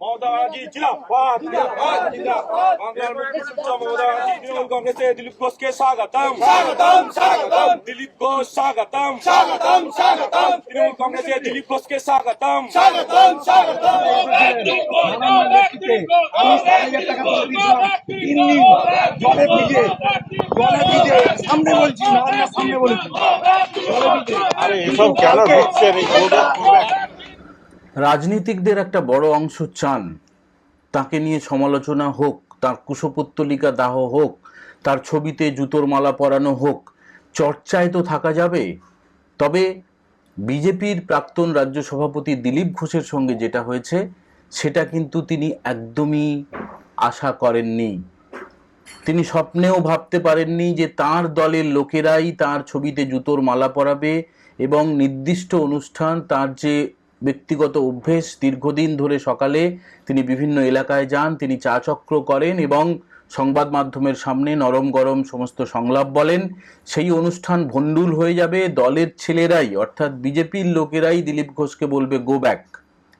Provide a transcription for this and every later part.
মমতা ব্যানার্জি জিন্দাবাদ জিন্দাবাদ জিন্দাবাদ বাংলার মুখ্যমন্ত্রী মমতা ব্যানার্জি তৃণমূল কংগ্রেসে দিলীপ ঘোষকে স্বাগতম স্বাগতম স্বাগতম দিলীপ ঘোষ স্বাগতম স্বাগতম স্বাগতম তৃণমূল কংগ্রেসে দিলীপ ঘোষকে স্বাগতম স্বাগতম স্বাগতম আমি সাত হাজার টাকা করে দিয়েছিলাম তিন দিন জলে ভিজে জলে ভিজে সামনে বলছি না না সামনে বলেছি জলে ভিজে আরে এসব কেন ঢুকছেন এই রাজনীতিকদের একটা বড় অংশ চান। তাকে নিয়ে সমালোচনা হোক, তার কুশপুত্তলিকা দাহ হোক, তার ছবিতে জুতোর মালা পরানো হোক, চর্চায় তো থাকা যাবে। তবে বিজেপির প্রাক্তন রাজ্য সভাপতি দিলীপ ঘোষের সঙ্গে যেটা হয়েছে, সেটা কিন্তু তিনি একদমই আশা করেননি। তিনি স্বপ্নেও ভাবতে পারেননি যে তার দলের লোকেরাই তার ছবিতে জুতোর মালা পরাবে এবং নির্দিষ্ট অনুষ্ঠান তার যে ব্যক্তিগত অভ্যেস দীর্ঘদিন ধরে সকালে তিনি বিভিন্ন এলাকায় যান, তিনি চা চক্র করেন এবং সংবাদ মাধ্যমের সামনে নরম গরম সমস্ত সংলাপ বলেন। সেই অনুষ্ঠান ভণ্ডুল হয়ে যাবে দলের ছেলেরাই, অর্থাৎ বিজেপির লোকেরাই দিলীপ ঘোষকে বলবে গো ব্যাক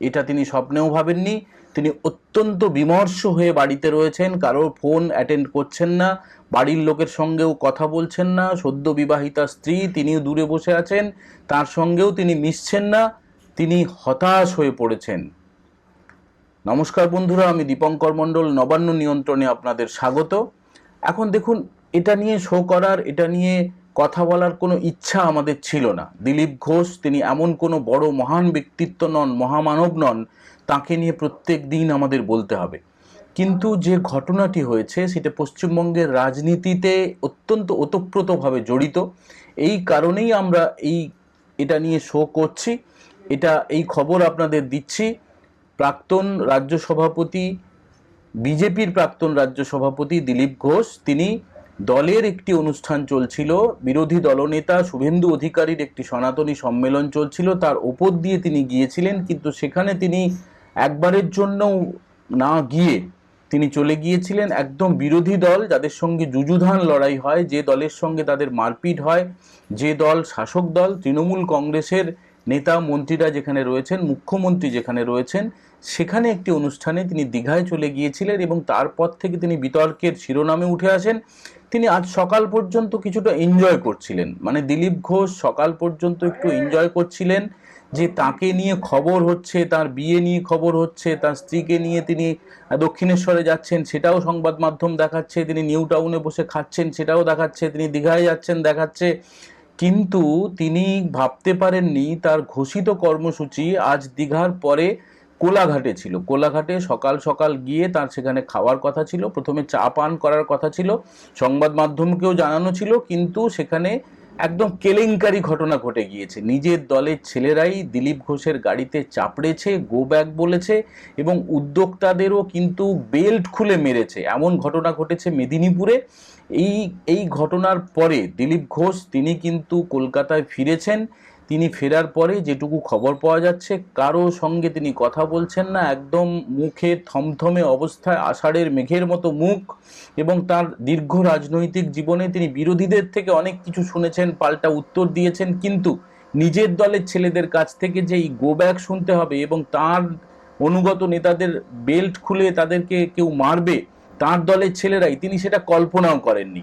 এটা তিনি স্বপ্নেও ভাবেননি। তিনি অত্যন্ত বিমর্ষ হয়ে বাড়িতে রয়েছেন, কারোর ফোন অ্যাটেন্ড করছেন না, বাড়ির লোকের সঙ্গেও কথা বলছেন না, সদ্য বিবাহিতা স্ত্রী তিনিও দূরে বসে আছেন, তার সঙ্গেও তিনি মিশছেন না। তিনি হতাশ হয়ে পড়েছেন। নমস্কার বন্ধুরা, আমি দীপঙ্কর মণ্ডল, নবান্ন নিয়ন্ত্রণে আপনাদের স্বাগত। এখন দেখুন, এটা নিয়ে শো করার, এটা নিয়ে কথা বলার কোনো ইচ্ছা আমাদের ছিল না। দিলীপ ঘোষ, তিনি এমন কোনো বড় মহান ব্যক্তিত্ব নন, মহামানব নন, তাকে নিয়ে প্রত্যেক দিন আমাদের বলতে হবে। কিন্তু যে ঘটনাটি হয়েছে, সেটা পশ্চিমবঙ্গের রাজনীতিতে অত্যন্ত ওতপ্রোতভাবে জড়িত। এই কারণেই আমরা এই, এটা নিয়ে শো করছি। এটা এই খবর আপনাদের দিচ্ছি। প্রাক্তন রাজ্য সভাপতি, বিজেপির প্রাক্তন রাজ্য সভাপতি দিলীপ ঘোষ, তিনি দলের একটি অনুষ্ঠান চলছিল, বিরোধী দলনেতা শুভেন্দু অধিকারীর একটি সনাতনী সম্মেলন চলছিল, তার ওপর দিয়ে তিনি গিয়েছিলেন, কিন্তু সেখানে তিনি একবারের জন্যও না গিয়ে তিনি চলে গিয়েছিলেন। একদম বিরোধী দল, যাদের সঙ্গে যুযুধান লড়াই হয়, যে দলের সঙ্গে তাদের মারপিট হয়, যে দল শাসক দল, তৃণমূল কংগ্রেসের নেতা মন্ত্রীরা যেখানে রয়েছেন, মুখ্যমন্ত্রী যেখানে রয়েছেন, সেখানে একটি অনুষ্ঠানে তিনি দীঘায় চলে গিয়েছিলেন এবং তারপর থেকে তিনি বিতর্কের শিরোনামে উঠে আসেন। তিনি আজ সকাল পর্যন্ত কিছুটা এনজয় করছিলেন। মানে দিলীপ ঘোষ সকাল পর্যন্ত একটু এনজয় করছিলেন যে তাকে নিয়ে খবর হচ্ছে, তার বিয়ে নিয়ে খবর হচ্ছে, তার স্ত্রীকে নিয়ে তিনি দক্ষিণেশ্বরে যাচ্ছেন, সেটাও সংবাদ মাধ্যম দেখাচ্ছে, তিনি নিউ টাউনে বসে খাচ্ছেন, সেটাও দেখাচ্ছে, তিনি দীঘায় যাচ্ছেন, দেখাচ্ছে। কিন্তু তিনি ভাবতে পারেননি তার ঘোষিত কর্মসূচি আজ দীঘার পরে কোলাঘাটে ছিল। কোলাঘাটে সকাল সকাল গিয়ে তার সেখানে খাওয়ার কথা ছিল, প্রথমে চা পান করার কথা ছিল, সংবাদ মাধ্যমকেও জানানো ছিল, কিন্তু সেখানে একদম কেলেঙ্কারি ঘটনা ঘটে গিয়েছে। নিজের দলের ছেলেরাই দিলীপ ঘোষের গাড়িতে চাপড়েছে গো ব্যাক বলেছে এবং উদ্যোক্তাদেরও কিন্তু বেল্ট খুলে মেরেছে। এমন ঘটনা ঘটেছে মেদিনীপুরে। এই এই ঘটনার পরে দিলীপ ঘোষ, তিনি কিন্তু কলকাতায় ফিরেছেন তিনি ফেরার পরে যেটুকু খবর পাওয়া যাচ্ছে কারও সঙ্গে তিনি কথা বলছেন না। একদম মুখে থমথমে অবস্থায় আষাঢ়ের মেঘের মতো মুখ এবং তার দীর্ঘ রাজনৈতিক জীবনে তিনি বিরোধীদের থেকে অনেক কিছু শুনেছেন, পাল্টা উত্তর দিয়েছেন। কিন্তু নিজের দলের ছেলেদের কাছ থেকে যে এই গো ব্যাক শুনতে হবে এবং তার অনুগত নেতাদের বেল্ট খুলে তাদেরকে কেউ মারবে, তার দলের ছেলেরাই, তিনি সেটা কল্পনাও করেননি।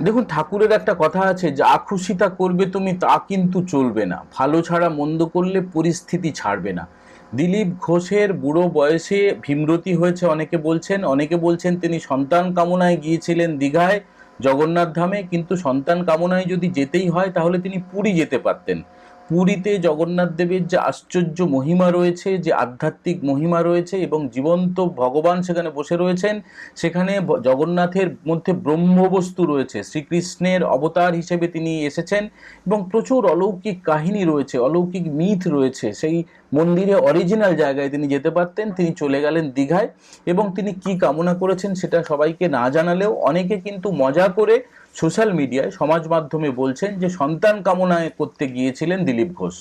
দেখুন, ঠাকুরের একটা কথা আছে যা খুশি তা করবে তুমি, তা কিন্তু চলবে না। ভালো ছাড়া মন্দ করলে পরিস্থিতি ছাড়বে না। দিলীপ ঘোষের বুড়ো বয়সে ভীমরতি হয়েছে, অনেকে বলছেন। অনেকে বলছেন তিনি সন্তান কামনায় গিয়েছিলেন দীঘায়, জগন্নাথ ধামে। কিন্তু সন্তান কামনায় যদি যেতেই হয়, তাহলে তিনি পুরী যেতে পারতেন। পুরীতে জগন্নাথ দেবের যে আশ্চর্য মহিমা রয়েছে, যে আধ্যাত্মিক মহিমা রয়েছে এবং জীবন্ত ভগবান সেখানে বসে রয়েছেন, সেখানে জগন্নাথের মধ্যে ব্রহ্মবস্তু রয়েছে। শ্রীকৃষ্ণের অবতার হিসেবে তিনি এসেছেন এবং প্রচুর অলৌকিক কাহিনী রয়েছে, অলৌকিক মিথ রয়েছে। সেই মন্দিরে অরিজিনাল জায়গায় তিনি যেতে পারতেন, তিনি চলে গেলেন দীঘায় এবং তিনি কি কামনা করেছেন সেটা সবাইকে না জানালেও অনেকে কিন্তু মজা করে সোশ্যাল মিডিয়ায় সমাজ মাধ্যমে বলছেন যে সন্তান কামনায় করতে গিয়েছিলেন দিলীপ ঘোষ।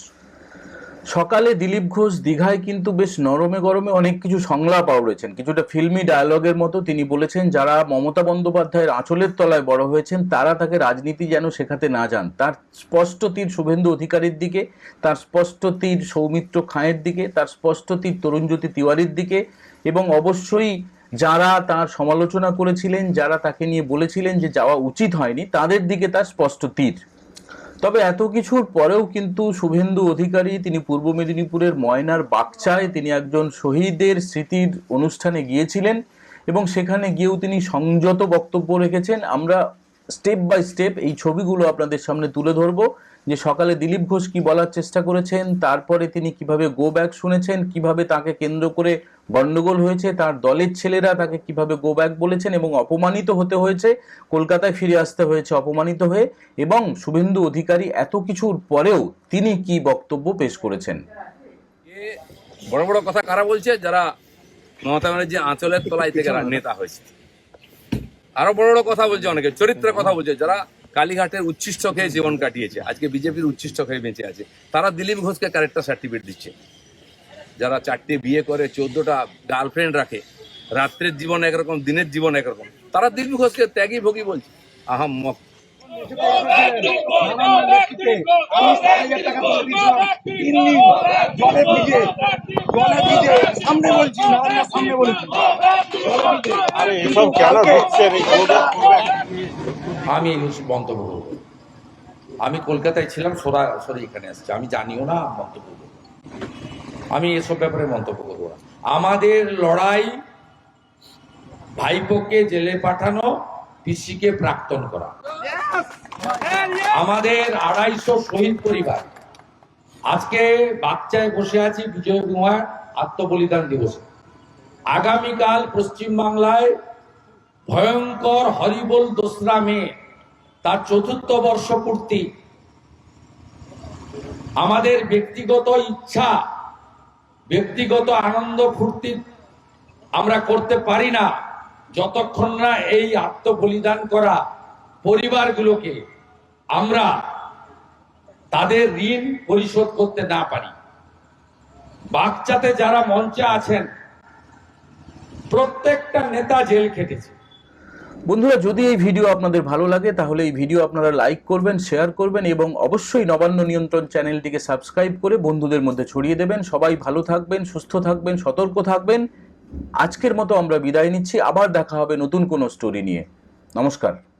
সকালে দিলীপ ঘোষ দীঘায় কিন্তু বেশ নরমে গরমে অনেক কিছু সংলাপ আওড়েছেন। কিছুটা ফিল্মি ডায়ালগের মতো তিনি বলেছেন, যারা মমতা বন্দ্যোপাধ্যায়ের আঁচলের তলায় বড় হয়েছেন, তারা তাকে রাজনীতি যেন শেখাতে না যান। তার স্পষ্ট তীর শুভেন্দু অধিকারীর দিকে, তার স্পষ্ট তীর সৌমিত্র খাঁয়ের দিকে, তার স্পষ্ট তীর তরুণজ্যোতি তিওয়ারির দিকে এবং অবশ্যই যারা তার সমালোচনা করেছিলেন, যারা তাকে নিয়ে বলেছিলেন যে যাওয়া উচিত হয়নি, তাদের দিকে তার স্পষ্ট তীর। তবে এত কিছুর পরেও কিন্তু শুভেন্দু অধিকারী, তিনি পূর্ব মেদিনীপুরের ময়নার বাগচায় তিনি একজন শহীদের স্মৃতির অনুষ্ঠানে গিয়েছিলেন এবং সেখানে গিয়েও তিনি সংযত বক্তব্য রেখেছেন। আমরা স্টেপ বাই স্টেপ এই ছবিগুলো আপনাদের সামনে তুলে ধরবো। যে সকালে দিলীপ ঘোষ কি বলার চেষ্টা করেছেন তারপরে তিনি কীভাবে গো ব্যাক শুনেছেন কীভাবে তাকে কেন্দ্র করে গন্ডগোল হয়েছে তার দলের ছেলেরা তাকে কীভাবে গো ব্যাক বলেছেন এবং অপমানিত হতে হয়েছে কলকাতায় ফিরে আসতে হয়েছে অপমানিত হয়ে এবং শুভেন্দু অধিকারী এত কিছুর পরেও তিনি কি বক্তব্য পেশ করেছেন? বড় বড় কথা কারা বলছে? যারা মমতা ব্যানার্জি আঁচলের তলায় থেকে নেতা হয়েছে। আরও বড় বড় কথা বলছে অনেকে চরিত্রের কথা বলছে যারা কালীঘাটের উচ্ছিষ্ট খেয়ে জীবন কাটিয়েছে আজকে বিজেপির উচ্ছিষ্ট খেয়ে বেঁচে আছে তারা দিলীপ ঘোষকে ক্যারেক্টার সার্টিফিকেট দিচ্ছে। যারা চারটে বিয়ে করে চোদ্দটা গার্লফ্রেন্ড রাখে রাত্রের জীবন একরকম দিনের জীবন একরকম তারা দিলীপ ঘোষকে ত্যাগী ভোগী বলছে। আহাম আমি এই মন্তব্য করব। আমি কলকাতায় ছিলাম সরাসরি এখানে আসছি। আমি জানিও না, মন্তব্য করব। আমি এসব ব্যাপারে মন্তব্য করব আমাদের লড়াই ভাইপোকে জেলে পাঠানো পিসিকে প্রাক্তন করা। আমাদের আড়াইশো শহীদ পরিবার। আজকে বাচ্চায় বসে আছি বিজয় কুমার আত্মবলিদান দিবসে। আগামীকাল পশ্চিমবাংলায় ভয়ঙ্কর হরিবল দোসরা মে তার চতুর্থ বর্ষ পূর্তি আমাদের ব্যক্তিগত ইচ্ছা ব্যক্তিগত আনন্দ ফুর্তি আমরা করতে পারি না। যতক্ষণ না এই আত্মবলিদান করা পরিবারগুলোকে আমরা তাদের ঋণ পরিশোধ করতে না পারি। বাচ্চাতে যারা মঞ্চে আছেন, প্রত্যেকটা নেতা জেল খেটেছে। বন্ধুরা, যদি এই ভিডিও আপনাদের ভালো লাগে, তাহলে এই ভিডিও আপনারা লাইক করবেন, শেয়ার করবেন এবং অবশ্যই নবান্ন নিয়ন্ত্রণ চ্যানেলটিকে সাবস্ক্রাইব করে বন্ধুদের মধ্যে ছড়িয়ে দেবেন। সবাই ভালো থাকবেন, সুস্থ থাকবেন, সতর্ক থাকবেন। আজকের মতো আমরা বিদায় নিচ্ছি। আবার দেখা হবে নতুন কোনো স্টোরি নিয়ে। নমস্কার।